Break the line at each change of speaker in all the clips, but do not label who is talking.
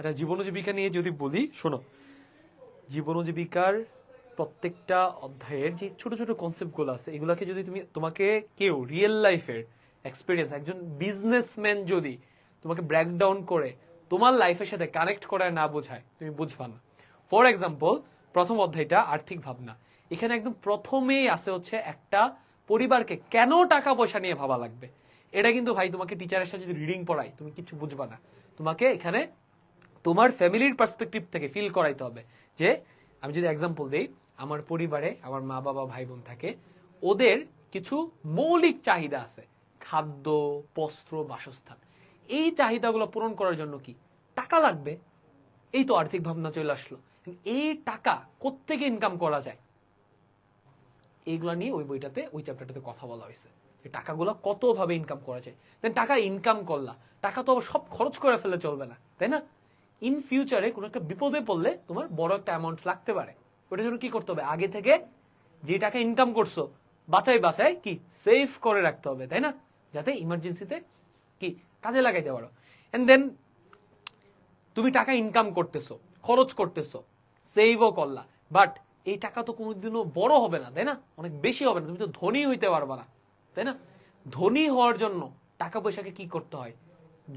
আচ্ছা জীবন জীবিকা নিয়ে যদি বলি, শোনো জীবন জীবিকার প্রত্যেকটা অধ্যায়ের যে ছোট ছোট কনসেপ্টগুলো আছে, এগুলাকে যদি তুমি, তোমাকে কেউ রিয়েল লাইফের এক্সপিরিয়েন্স একজন বিজনেসম্যান যদি তোমাকে ব্রেকডাউন করে, তোমার লাইফের সাথে কানেক্ট করায় না বোঝায়, তুমি বুঝবা না। ফর এক্সাম্পল প্রথম অধ্যায়টা, আর্থিক ভাবনা। এখানে একদম প্রথমেই আছে হচ্ছে একটা পরিবারকে কেন টাকা পয়সা নিয়ে ভাবা লাগবে? এটা কিন্তু ভাই, তোমাকে টিচারের সাথে যদি রিডিং পড়াই তুমি কিছু বুঝবা না। তোমাকে এখানে তোমার ফ্যামিলির পার্সপেক্টিভ থেকে ফিল করাইতে হবে। যে, আমি যদি এক্সাম্পল দেই, আমার পরিবারে আমার মা বাবা, ভাই বোন থাকে, ওদের কিছু মৌলিক চাহিদা আছে। খাদ্য, বস্ত্র, বাসস্থান। এই চাহিদাগুলো পূরণ করার জন্য কি? টাকা লাগবে। এই তো আর্থিক ভাবনা চলে আসলো। এই টাকা কোত্থেকে ইনকাম করা যায়? এইগুলা নিয়ে ওই বইটাতে, ওই চ্যাপ্টারটাতে কথা বলা হয়েছে। যে টাকাগুলো কত ভাবে ইনকাম করা যায়? দেন টাকা ইনকাম করলা। টাকা তো সব খরচ করে ফেলে চলবে না, তাই না? ইন ফিউচারে কোনো একটা বিপদে পড়লে তোমার বড় একটা অ্যামাউন্ট লাগতে পারে। ওটার জন্য কি করতে হবে? আগে থেকে যে টাকা ইনকাম করছ বাঁচাই বাঁচাই কি সেভ করে রাখতে হবে, তাই না? যাতে ইমার্জেন্সিতে কি কাজে লাগাইতে পারো। এন্ড দেন তুমি টাকা ইনকাম করতেছো, খরচ করতেছো সেভও করলা। বাট এই টাকা তো কোনোদিনও বড় হবে না, তাই না? অনেক বেশি হবে না, তুমি তো ধনী হইতে পারবা না, তাই না? ধনী হওয়ার জন্য টাকা পয়সাকে কি করতে হয়?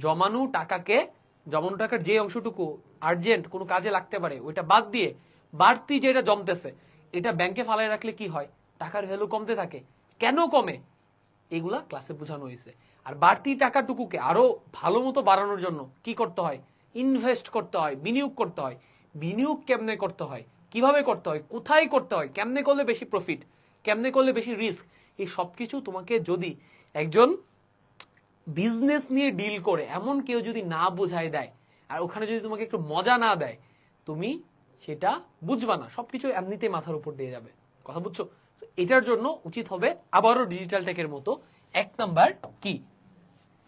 জমানো টাকাকে জমানো টাকার যে অংশটুকু আর্জেন্ট কোনো কাজে লাগতে পারে, ওইটা বাদ দিয়ে বাড়তি যেটা জমতেছে, এটা ব্যাংকে ফালাই রাখলে কি হয়? টাকার ভ্যালু কমতে থাকে। কেন কমে? এগুলা ক্লাসে বোঝানো হয়েছে। আর বাড়তি টাকাটুকুকে আরও ভালো মতো বাড়ানোর জন্য কি করতে হয়? ইনভেস্ট করতে হয়, বিনিয়োগ করতে হয়। বিনিয়োগ কেমনে করতে হয়? কীভাবে করতে হয়? কোথায় করতে হয়? কেমনে করলে বেশি প্রফিট কেমনে করলে বেশি রিস্ক এই সবকিছু তোমাকে যদি একজন বিজনেস নিয়ে ডিল করে, এমন কেউ যদি না বোঝায় দেয়, আর ওখানে যদি তোমাকে একটু মজা না দেয়, তুমি সেটা বুঝবা না, সবকিছু এমনিতে মাথার উপর দিয়ে যাবে। কথা বুঝছ? এটার জন্য উচিত হবে আবারও ডিজিটাল টেকের মতো, এক নাম্বার কি?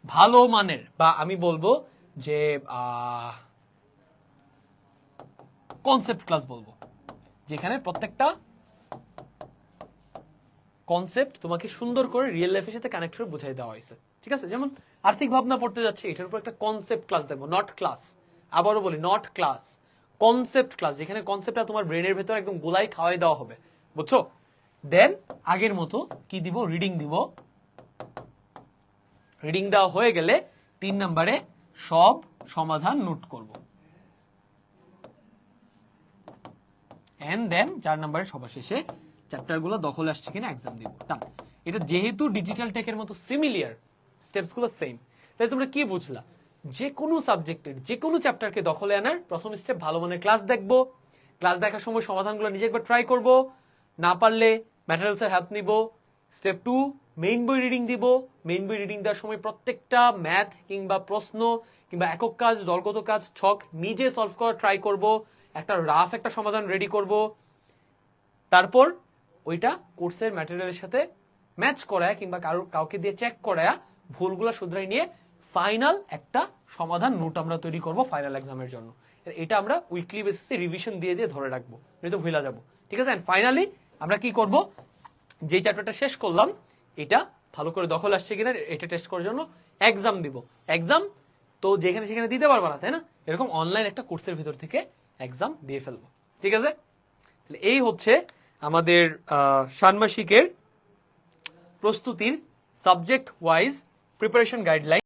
ভালো মানের, বা আমি বলব যে কনসেপ্ট ক্লাস বলব, যেখানে প্রত্যেকটা কনসেপ্ট তোমাকে সুন্দর করে রিয়েল লাইফের সাথে কানেক্ট করে বুঝাই দেওয়া হয়েছে। ঠিক আছে? যেমন আর্থিক ভাবনা পড়তে যাচ্ছে, এটার উপর একটা কনসেপ্ট ক্লাস দেখব নট ক্লাস আবারও বলি নট ক্লাস কনসেপ্ট ক্লাস যেখানে কনসেপ্টটা তোমার ব্রেনের ভেতর একদম গোলাই খাওয়াই দেওয়া হবে। বুঝছ? দেন আগের মতো কি দিব? রিডিং দিব। রিডিং দেওয়া হয়ে গেলে তিন নম্বরে সব সমাধান নোট করব। এন্ড দেন চার নম্বরে সবার শেষে চ্যাপ্টারগুলো দখল আসছে কিনা এক্সাম দিব। ডান এটা যেহেতু ডিজিটাল টেকের মতো সিমিলিয়ার স্টেপসগুলো সেম তাই তোমরা কি বুঝলা? যে কোনো সাবজেক্টের যে কোনো চ্যাপ্টারকে দখলে আনার প্রথম স্টেপ ভালো মানের ক্লাস দেখব। ক্লাস দেখার সময় সমাধানগুলো নিজে একবার ট্রাই করব। না পারলে ম্যাটেরিয়ালসের হেল্প নিব। স্টেপ টু মেইন বই রিডিং দিব। মেইন বই রিডিং দেওয়ার সময় প্রত্যেকটা ম্যাথ কিংবা প্রশ্ন কিংবা একক কাজ, দলগত কাজ, ছক নিজে সলভ করার ট্রাই করব। একটা রাফ একটা সমাধান রেডি করব। তারপর ওইটা কোর্সের ম্যাটেরিয়ালের সাথে ম্যাচ করায় কিংবা কারও, কাউকে দিয়ে চেক করায়, ভুলগুলো শুধরাই নিয়ে ফাইনাল একটা সমাধান নোট আমরা তৈরি করব ফাইনাল এক্সামের জন্য। এটা আমরা উইকলি বেসিসে রিভিশন দিয়ে দিয়ে ধরে রাখব নয়তো ভুলে যাব। ঠিক আছে? ফাইনালি আমরা কি করব? যে চ্যাপ্টারটা শেষ করলাম, এটা ভালো করে দখল আসছে কিনা, এটা টেস্ট করার জন্য এক্সাম দিব। এক্সাম তো যেখানে সেখানে দিতে পারব না, তাই না? এরকম অনলাইন একটা কোর্সের ভিতর থেকে এক্সাম দিয়ে ফেলব। ঠিক আছে? এই হচ্ছে আমাদের ষান্মাসিকের প্রস্তুতির সাবজেক্ট ওয়াইজ প্রিপারেশন গাইডলাইন